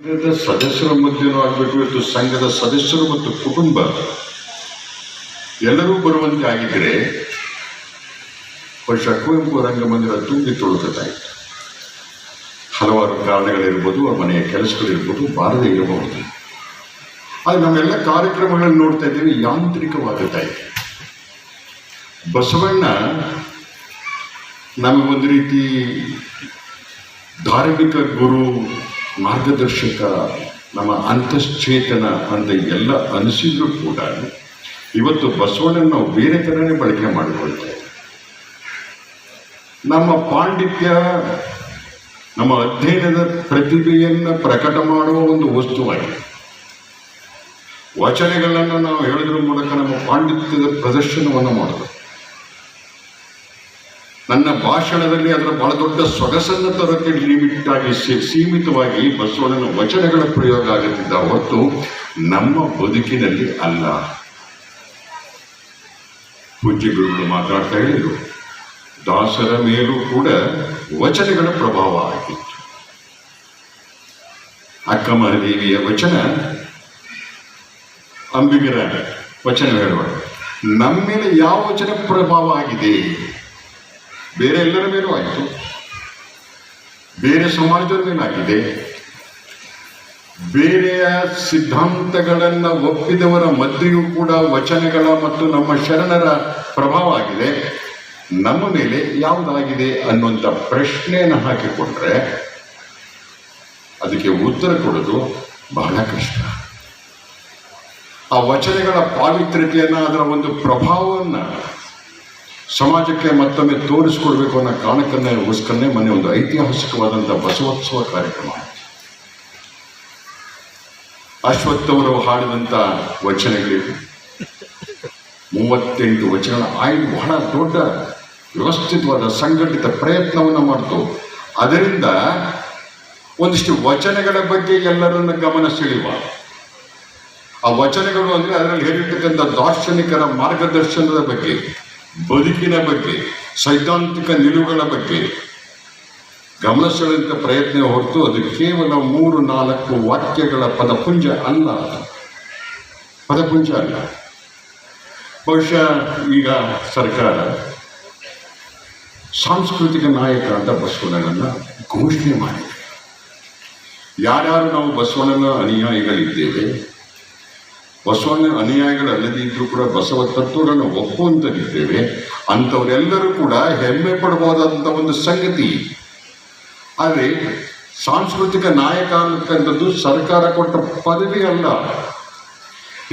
ಸದಸ್ಯರ ಮಧ್ಯೆನೂ ಆಗಬೇಕು, ಇವತ್ತು ಸಂಘದ ಸದಸ್ಯರು ಮತ್ತು ಕುಟುಂಬ. ಎಲ್ಲರೂ ಬರುವಂತೆ ಆಗಿದ್ರೆ ಬಹುಶಃ ಕುವೆಂಪು ರಂಗಮಂದಿರ ತುಂಬಿ ತುಳುಕುತ್ತಾ ಇತ್ತು ಹಲವಾರು ಕಾರಣಗಳಿರ್ಬೋದು, ಅವ್ರ ಮನೆಯ ಕೆಲಸಗಳಿರ್ಬೋದು, ಬಾರದೇ ಇರಬಹುದು. ಆದರೆ ನಾವೆಲ್ಲ ಕಾರ್ಯಕ್ರಮಗಳನ್ನು ನೋಡ್ತಾ ಇದ್ದೀವಿ ಯಾಂತ್ರಿಕವಾಗುತ್ತಾ ಇದೆ ಬಸವಣ್ಣ ನಮಗೊಂದು ರೀತಿ ಧಾರ್ಮಿಕ ಗುರು ಮಾರ್ಗದರ್ಶಕ, ನಮ್ಮ ಅಂತಶ್ಚೇತನ ಅಂತ ಎಲ್ಲ ಅನಿಸಿದ್ರು ಕೂಡ. ಇವತ್ತು ಬಸವಣ್ಣನ ನಾವು ಬೇರೆ ಥರನೇ ಬಳಕೆ ಮಾಡಿಕೊಳ್ತೇವೆ ನಮ್ಮ ಪಾಂಡಿತ್ಯ, ನಮ್ಮ ಅಧ್ಯಯನದ ಪ್ರತಿಭೆಯನ್ನು ಪ್ರಕಟ ಮಾಡುವ ಒಂದು ವಸ್ತುವಾಗಿದೆ. ವಚನೆಗಳನ್ನು ನಾವು ಹೇಳೋದ್ರ ಮೂಲಕ ನಮ್ಮ ಪಾಂಡಿತ್ಯದ ಪ್ರದರ್ಶನವನ್ನು ಮಾಡಬೇಕು ನನ್ನ ಭಾಷಣದಲ್ಲಿ ಅದರ ಬಹಳ ದೊಡ್ಡ ಸೊಗಸನ್ನು ತರಕ್ಕೆ ಲಿಮಿಟ್ ಆಗಿ ಸೀಮಿತವಾಗಿ ಬಸವಣ್ಣನ ವಚನಗಳ ಪ್ರಯೋಗ ಆಗುತ್ತಿದ್ದ ಹೊರತು ನಮ್ಮ ಬದುಕಿನಲ್ಲಿ ಅಲ್ಲ. ಪೂಜ್ಯ ಗುರುಗಳು ಮಾತಾಡ್ತಾ ಹೇಳಿದರು. ದಾಸರ ಮೇಲೂ ಕೂಡ ವಚನಗಳ ಪ್ರಭಾವ ಆಗಿತ್ತು. ಅಕ್ಕ ಮಹಾದೇವಿಯ ವಚನ ಅಂಬಿಗರ ವಚನ ಹೇಳುವ. ನಮ್ಮ ಮೇಲೆ ಯಾವ ವಚನ ಪ್ರಭಾವ ಆಗಿದೆ? ಬೇರೆ ಎಲ್ಲರ ಮೇಲೂ ಆಯಿತು. ಬೇರೆ ಸಮಾಜದ ಮೇಲಾಗಿದೆ ಬೇರೆಯ ಸಿದ್ಧಾಂತಗಳನ್ನು ಒಪ್ಪಿದವರ ಮಧ್ಯೆಯೂ ಕೂಡ ವಚನಗಳ ಮತ್ತು ನಮ್ಮ ಶರಣರ ಪ್ರಭಾವ ಆಗಿದೆ. ನಮ್ಮ ಮೇಲೆ ಯಾವುದಾಗಿದೆ ಅನ್ನುವಂಥ ಪ್ರಶ್ನೆಯನ್ನು ಹಾಕಿಕೊಂಡ್ರೆ ಅದಕ್ಕೆ ಉತ್ತರ ಕೊಡೋದು ಬಹಳ ಕಷ್ಟ. ಆ ವಚನಗಳ ಪಾವಿತ್ರ್ಯತೆಯನ್ನು ಅದರ ಒಂದು ಪ್ರಭಾವವನ್ನು ಸಮಾಜಕ್ಕೆ ಮತ್ತೊಮ್ಮೆ ತೋರಿಸ್ಕೊಡ್ಬೇಕು ಅನ್ನೋ ಕಾರಣಕ್ಕನ್ನೇ ಮೊನ್ನೆ ಒಂದು ಐತಿಹಾಸಿಕವಾದಂಥ ಬಸವೋತ್ಸವ ಕಾರ್ಯಕ್ರಮ. ಅಶ್ವತ್ಥವರು ಹಾಡಿದಂಥ ವಚನಗಳಿವೆ. ಮೂವತ್ತೆಂಟು ವಚನಗಳ ಆಯ್ದು ಬಹಳ ದೊಡ್ಡ ವ್ಯವಸ್ಥಿತವಾದ ಸಂಘಟಿತ ಪ್ರಯತ್ನವನ್ನು ಮಾಡ್ತು. ಅದರಿಂದ ಒಂದಿಷ್ಟು ವಚನಗಳ ಬಗ್ಗೆ ಎಲ್ಲರನ್ನ ಗಮನ ಸೆಳೆಯುವ. ಆ ವಚನಗಳು ಅಂದರೆ ಅದರಲ್ಲಿ ಹೇಳಿರ್ತಕ್ಕಂಥ ದಾರ್ಶನಿಕರ ಮಾರ್ಗದರ್ಶನದ ಬಗ್ಗೆ. ಬದುಕಿನ ಬಗ್ಗೆ, ಸೈದ್ಧಾಂತಿಕ ನಿಲುವುಗಳ ಬಗ್ಗೆ ಗಮನ ಸೆಳೆಯುವಂಥ ಪ್ರಯತ್ನ ಹೊರತು ಅದು ಕೇವಲ ಮೂರು ನಾಲ್ಕು ವಾಕ್ಯಗಳ ಪದಪುಂಜ ಅಲ್ಲ. ಪದಪುಂಜ ಅಲ್ಲ. ಬಹುಶಃ ಈಗ ಸರ್ಕಾರ ಸಾಂಸ್ಕೃತಿಕ ನಾಯಕ ಅಂತ ಬಸವಣ್ಣನನ್ನು ಘೋಷಣೆ ಮಾಡಿದೆ. ಯಾರ್ಯಾರು ನಾವು ಬಸವಣ್ಣನ ಅನುಯಾಯಿಗಳಿದ್ದೇವೆ ಬಸವಣ್ಣ ಅನುಯಾಯಿಗಳಲ್ಲದೇ ಇದ್ರೂ ಕೂಡ ಬಸವ ತತ್ವಗಳನ್ನು ಒಪ್ಪುವಂತರಿದ್ದೇವೆ ಅಂಥವರೆಲ್ಲರೂ ಕೂಡ ಹೆಮ್ಮೆ ಪಡಬಹುದಾದಂಥ ಒಂದು ಸಂಗತಿ. ಆದರೆ ಸಾಂಸ್ಕೃತಿಕ ನಾಯಕ ಅನ್ನತಕ್ಕಂಥದ್ದು ಸರ್ಕಾರ ಕೊಟ್ಟ ಪದವಿ ಅಲ್ಲ.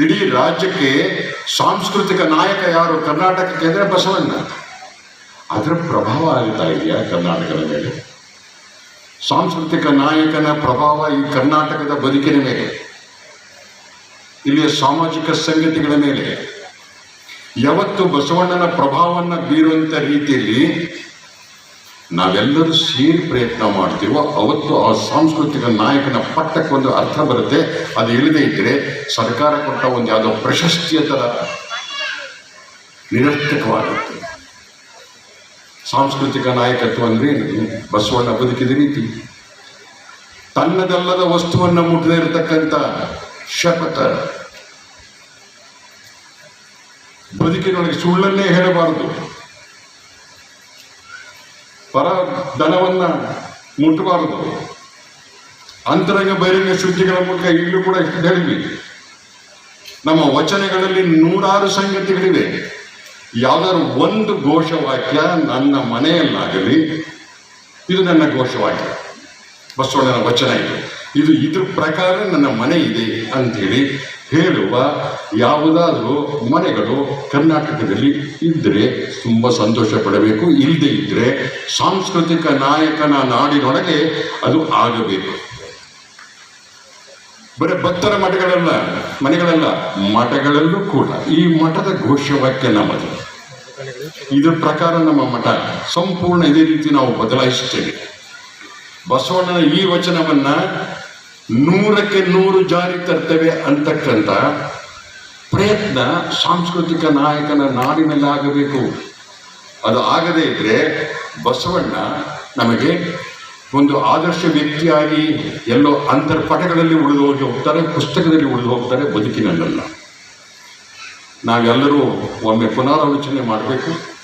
ಇಡೀ ರಾಜ್ಯಕ್ಕೆ ಸಾಂಸ್ಕೃತಿಕ ನಾಯಕ ಯಾರು? ಕರ್ನಾಟಕಕ್ಕೆ ಅಂದರೆ ಬಸವಣ್ಣ. ಅದರ ಪ್ರಭಾವ ಆಗ್ತಾ ಇದೆಯಾ ಕರ್ನಾಟಕದ ಮೇಲೆ? ಸಾಂಸ್ಕೃತಿಕ ನಾಯಕನ ಪ್ರಭಾವ ಈ ಕರ್ನಾಟಕದ ಬದುಕಿನ ಮೇಲೆ. ಇಲ್ಲಿಯ ಸಾಮಾಜಿಕ ಸಂಗತಿಗಳ ಮೇಲೆ ಯಾವತ್ತು ಬಸವಣ್ಣನ ಪ್ರಭಾವವನ್ನು ಬೀರುವಂಥ ರೀತಿಯಲ್ಲಿ ನಾವೆಲ್ಲರೂ ಸೇರಿ ಪ್ರಯತ್ನ ಮಾಡ್ತೀವೋ, ಅವತ್ತು ಆ ಸಾಂಸ್ಕೃತಿಕ ನಾಯಕನ ಪಟ್ಟಕ್ಕೊಂದು ಅರ್ಥ ಬರುತ್ತೆ. ಅದು ಇಲ್ಲದೇ ಇದ್ದರೆ ಸರ್ಕಾರ ಕೊಟ್ಟ ಒಂದು ಯಾವುದೋ ಪ್ರಶಸ್ತಿಯ ಥರ ನಿರರ್ಥಕವಾಗುತ್ತೆ. ಸಾಂಸ್ಕೃತಿಕ ನಾಯಕತ್ವ ಅಂದ್ರೆ ಏನದು ಬಸವಣ್ಣ ಬದುಕಿದ ರೀತಿ. ತನ್ನದಲ್ಲದ ವಸ್ತುವನ್ನು ಮುಟ್ಟದೇ ಇರತಕ್ಕಂಥ ಶಪಥ ಬದುಕಿನೊಳಗೆ ಸುಳ್ಳನ್ನೇ ಹೇಳಬಾರದು. ಪರ ಧನವನ್ನ ಮುಟ್ಟಬಾರದು. ಅಂತರಂಗ ಬಹಿರಂಗ ಶುದ್ಧಿಗಳ ಮೂಲಕ ಈಗಲೂ ಕೂಡ ಹೇಳಿದ್ವಿ. ನಮ್ಮ ವಚನಗಳಲ್ಲಿ ನೂರಾರು ಸಂಗತಿಗಳಿವೆ. ಯಾವ್ದಾದ್ರು ಒಂದು ಘೋಷವಾಕ್ಯ ನನ್ನ ಮನೆಯಲ್ಲಾಗಲಿ, ಇದು ನನ್ನ ಘೋಷವಾಕ್ಯ. ಬಸವಣ್ಣನ ವಚನ ಇದು. ಇದು ಇದ್ರ ಪ್ರಕಾರ ನನ್ನ ಮನೆ ಇದೆ ಅಂತೇಳಿ ಹೇಳುವ ಯಾವುದಾದರೂ ಮನೆಗಳು ಕರ್ನಾಟಕದಲ್ಲಿ ಇದ್ದರೆ ತುಂಬ ಸಂತೋಷ ಪಡಬೇಕು. ಇಲ್ಲದೆ ಇದ್ದರೆ ಸಾಂಸ್ಕೃತಿಕ ನಾಯಕನ ನಾಡಿನೊಳಗೆ ಅದು ಆಗಬೇಕು. ಬರೀ ಭಕ್ತರ ಮಠಗಳೆಲ್ಲ, ಮನೆಗಳಲ್ಲ, ಮಠಗಳಲ್ಲೂ ಕೂಡ ಈ ಮಠದ ಘೋಷವಾಕ್ಯ ನಮ್ಮದು. ಇದರ ಪ್ರಕಾರ ನಮ್ಮ ಮಠ ಸಂಪೂರ್ಣ ಇದೇ ರೀತಿ ನಾವು ಬದಲಾಯಿಸುತ್ತೇವೆ ಬಸವಣ್ಣನ ಈ ವಚನವನ್ನ ನೂರಕ್ಕೆ ನೂರು ಜಾರಿ ತರ್ತೇವೆ ಅಂತಕ್ಕಂಥ ಪ್ರಯತ್ನ ಸಾಂಸ್ಕೃತಿಕ ನಾಯಕನ ನಾಡಿನಲ್ಲಿ ಆಗಬೇಕು. ಅದು ಆಗದೇ ಇದ್ರೆ ಬಸವಣ್ಣ ನಮಗೆ ಒಂದು ಆದರ್ಶ ವ್ಯಕ್ತಿಯಾಗಿ ಎಲ್ಲೋ ಅಂತರ್ಪಟಗಳಲ್ಲಿ ಉಳಿದು ಹೋಗಿ ಹೋಗ್ತಾರೆ, ಪುಸ್ತಕದಲ್ಲಿ ಉಳಿದು ಹೋಗ್ತಾರೆ ಬದುಕಿನಲ್ಲ ನಾವೆಲ್ಲರೂ ಒಮ್ಮೆ ಪುನರಾಲೋಚನೆ ಮಾಡಬೇಕು.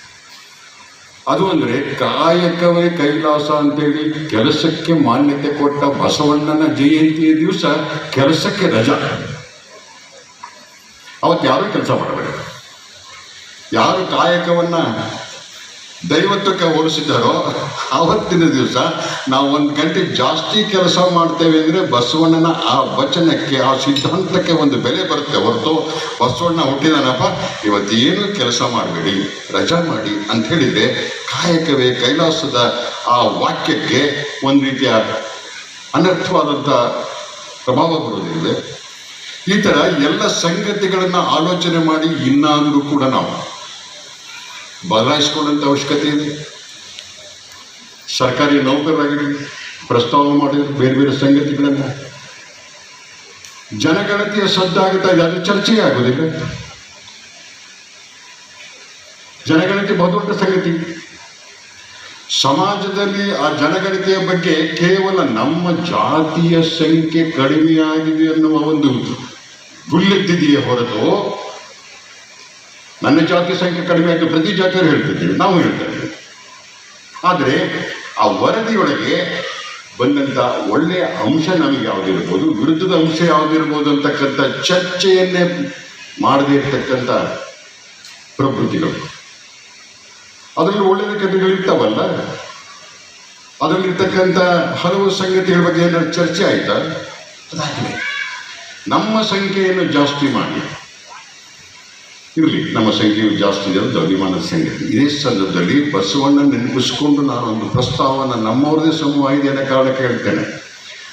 ಅದು ಅಂದರೆ ಕಾಯಕವೇ ಕೈಲಾಸ ಅಂತೇಳಿ ಕೆಲಸಕ್ಕೆ ಮಾನ್ಯತೆ ಕೊಟ್ಟ ಬಸವಣ್ಣನ ಜಯಂತಿಯ ದಿವಸ ಕೆಲಸಕ್ಕೆ ರಜಾ. ಅವತ್ತು ಯಾರೂ ಕೆಲಸ ಮಾಡಬೇಡ ಯಾರು ಕಾಯಕವನ್ನ ದೈವತ್ವಕ್ಕೆ ಹೋಲಿಸಿದ್ದಾರೋ, ಆವತ್ತಿನ ದಿವಸ ನಾವು ಒಂದು ಗಂಟೆ ಜಾಸ್ತಿ ಕೆಲಸ ಮಾಡ್ತೇವೆ ಅಂದರೆ ಬಸವಣ್ಣನ ಆ ವಚನಕ್ಕೆ, ಆ ಸಿದ್ಧಾಂತಕ್ಕೆ ಒಂದು ಬೆಲೆ ಬರುತ್ತೆ ಹೊರತು ಬಸವಣ್ಣ ಹುಟ್ಟಿದಾನಪ್ಪ, ಇವತ್ತೇನು ಕೆಲಸ ಮಾಡಬೇಡಿ, ರಜಾ ಮಾಡಿ ಅಂತ ಹೇಳಿದರೆ ಕಾಯಕವೇ ಕೈಲಾಸದ ಆ ವಾಕ್ಯಕ್ಕೆ ಒಂದು ರೀತಿಯ ಅನರ್ಥವಾದಂಥ ಪ್ರಭಾವ ಬರೋದಿದೆ ಈ ಥರ ಎಲ್ಲ ಸಂಗತಿಗಳನ್ನು ಆಲೋಚನೆ ಮಾಡಿ ಇನ್ನಾದರೂ ಕೂಡ ನಾವು ಬದಲಾಯಿಸ್ಕೊಳ್ಳುವಂಥ ಅವಶ್ಯಕತೆ ಇದೆ. ಸರ್ಕಾರಿ ನೌಕರರಾಗಿರಿ ಪ್ರಸ್ತಾವ ಮಾಡಿದ್ರು ಬೇರೆ ಬೇರೆ ಸಂಗತಿಗಳನ್ನು. ಜನಗಣತಿಯ ಸದ್ದಾಗುತ್ತಾ ಇದೆ ಅದು ಚರ್ಚೆ ಆಗೋದಿಲ್ಲ. ಜನಗಣತಿ ಬಹುದೊಡ್ಡ ಸಂಗತಿ. ಸಮಾಜದಲ್ಲಿ ಆ ಜನಗಣತಿಯ ಬಗ್ಗೆ ಕೇವಲ ನಮ್ಮ ಜಾತಿಯ ಸಂಖ್ಯೆ ಕಡಿಮೆಯಾಗಿದೆ ಅನ್ನುವ ಒಂದು ಗುಲ್ಲೆದ್ದಿದೆಯೇ ಹೊರತು ನನ್ನ ಜಾತಿ ಸಂಖ್ಯೆ ಕಡಿಮೆ ಆಗಿ ಪ್ರತಿ ಜಾತಿಯವರು ಹೇಳ್ತಿದ್ದೀವಿ, ನಾವು ಹೇಳ್ತೇವೆ. ಆದರೆ ಆ ವರದಿಯೊಳಗೆ ಬಂದಂಥ ಒಳ್ಳೆಯ ಅಂಶ ನಮಗೆ ಯಾವುದಿರ್ಬೋದು, ವಿರುದ್ಧದ ಅಂಶ ಯಾವುದಿರ್ಬೋದು ಅಂತಕ್ಕಂಥ ಚರ್ಚೆಯನ್ನೇ ಮಾಡದೇ ಇರತಕ್ಕಂಥ ಪ್ರವೃತ್ತಿಗಳು ಅದರಲ್ಲಿ ಒಳ್ಳೆಯ ಕಥೆಗಳು ಇರ್ತಾವಲ್ಲ? ಅದರಲ್ಲಿರ್ತಕ್ಕಂಥ ಹಲವು ಸಂಗತಿಗಳ ಬಗ್ಗೆ ಏನಾದ್ರು ಚರ್ಚೆ ಆಯ್ತಾ? ಅದಾಗಲಿ ನಮ್ಮ ಸಂಖ್ಯೆಯನ್ನು ಜಾಸ್ತಿ ಮಾಡಿ. ಇರಲಿ, ನಮ್ಮ ಸಂಖ್ಯೆಯು ಜಾಸ್ತಿ ಇದೆ ಅಂತ ಅಭಿಮಾನದ ಸಂಗತಿ ಇದೇ ಸಂದರ್ಭದಲ್ಲಿ ಬಸವಣ್ಣ ನೆನಪಿಸಿಕೊಂಡು ನಾನು ಒಂದು ಪ್ರಸ್ತಾವನ ನಮ್ಮವರದೇ ಸಮೂಹ ಇದೆ ಅನ್ನೋ ಕಾರಣಕ್ಕೆ ಹೇಳ್ತೇನೆ.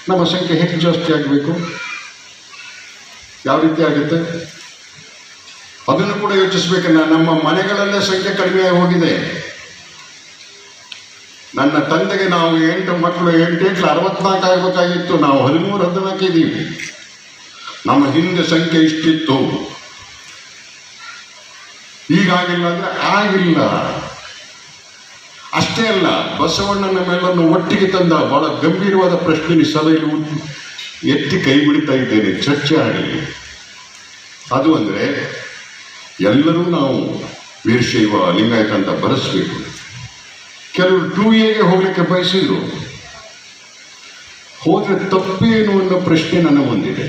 ನಮ್ಮ ಸಂಖ್ಯೆ ಹೆಚ್ಚು ಜಾಸ್ತಿ ಆಗಬೇಕು. ಯಾವ ರೀತಿ ಆಗುತ್ತೆ? ಅದನ್ನು ಕೂಡ ಯೋಚಿಸ್ಬೇಕು. ನಮ್ಮ ಮನೆಗಳಲ್ಲೇ ಸಂಖ್ಯೆ ಕಡಿಮೆ ಹೋಗಿದೆ. ನನ್ನ ತಂದೆಗೆ ನಾವು ಎಂಟು ಮಕ್ಕಳು ಎಂಟು ಎಂಟು ಅರವತ್ನಾಲ್ಕು ಆಗಬೇಕಾಗಿತ್ತು ನಾವು ಹದಿಮೂರು ಹದಿನಾಲ್ಕು ಇದ್ದೀವಿ. ನಮ್ಮ ಹಿಂದೆ ಸಂಖ್ಯೆ ಇಷ್ಟಿತ್ತು. ಈಗಾಗಿಲ್ಲ ಅಂದ್ರೆ ಆಗಿಲ್ಲ. ಅಷ್ಟೇ ಅಲ್ಲ, ಬಸವಣ್ಣನ ಮೇಲನ್ನು ಒಟ್ಟಿಗೆ ತಂದ ಬಹಳ ಗಂಭೀರವಾದ ಪ್ರಶ್ನೆ ಸಲ ಎತ್ತಿ ಕೈ ಬಿಡ್ತಾ ಇದ್ದೇನೆ, ಚರ್ಚೆ ಆಗಲಿ ಅದು ಅಂದರೆ ಎಲ್ಲರೂ ನಾವು ವೀರಶೈವ ಲಿಂಗಾಯತ ಅಂತ ಬರೆಸ್ಬೇಕು. ಕೆಲವರು ಟೂ ಎಗೆ ಹೋಗಲಿಕ್ಕೆ ಬಯಸಿದ್ರು. ಹೋದರೆ ತಪ್ಪೇನು ಅನ್ನೋ ಪ್ರಶ್ನೆ ನನ್ನ ಮುಂದಿದೆ.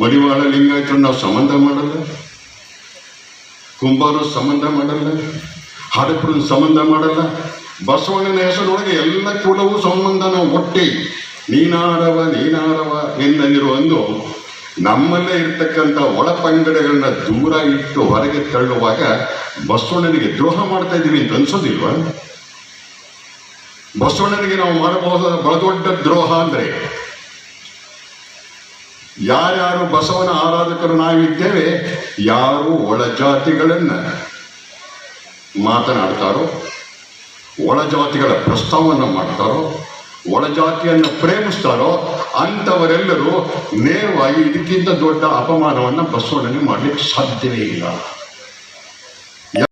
ಮಡಿವಾಳ ಲಿಂಗಾಯತ ನಾವು ಸಂಬಂಧ ಮಾಡಲ್ಲ. ಕುಂಬಾರ ಸಂಬಂಧ ಮಾಡಲ್ಲ ಹಡಪುರ ಸಂಬಂಧ ಮಾಡಲ್ಲ, ಬಸವಣ್ಣನ ಹೆಸರೊಳಗೆ ಎಲ್ಲ ಕುಲವು ಸಂಬಂಧನ ಒಟ್ಟಿ. ನೀನಾರವ ನೀನಾರವ ಎಂದಿರುವಂದು ನಮ್ಮಲ್ಲೇ ಇರ್ತಕ್ಕಂಥ ಒಳಪಂಗಡಗಳನ್ನ ದೂರ ಇಟ್ಟು ಹೊರಗೆ ತಳ್ಳುವಾಗ ಬಸವಣ್ಣನಿಗೆ ದ್ರೋಹ ಮಾಡ್ತಾ ಇದ್ದೀವಿ ಅಂತ ಅನ್ಸೋದಿಲ್ವಾ? ಬಸವಣ್ಣನಿಗೆ ನಾವು ಮಾಡಬಹುದಾದ ಬಹಳ ದೊಡ್ಡ ದ್ರೋಹ ಅಂದ್ರೆ ಯಾರ್ಯಾರು ಬಸವನ ಆರಾಧಕರು ನಾವಿದ್ದೇವೆ, ಯಾರು ಒಳಜಾತಿಗಳನ್ನ ಮಾತನಾಡ್ತಾರೋ ಒಳಜಾತಿಗಳ ಪ್ರಸ್ತಾವವನ್ನು ಮಾಡ್ತಾರೋ ಒಳಜಾತಿಯನ್ನು ಪ್ರೇಮಿಸ್ತಾರೋ, ಅಂಥವರೆಲ್ಲರೂ ನೇರವಾಗಿ ಇದಕ್ಕಿಂತ ದೊಡ್ಡ ಅಪಮಾನವನ್ನು ಬಸವಣ್ಣನಿಗೆ ಮಾಡಲಿಕ್ಕೆ ಸಾಧ್ಯವೇ ಇಲ್ಲ.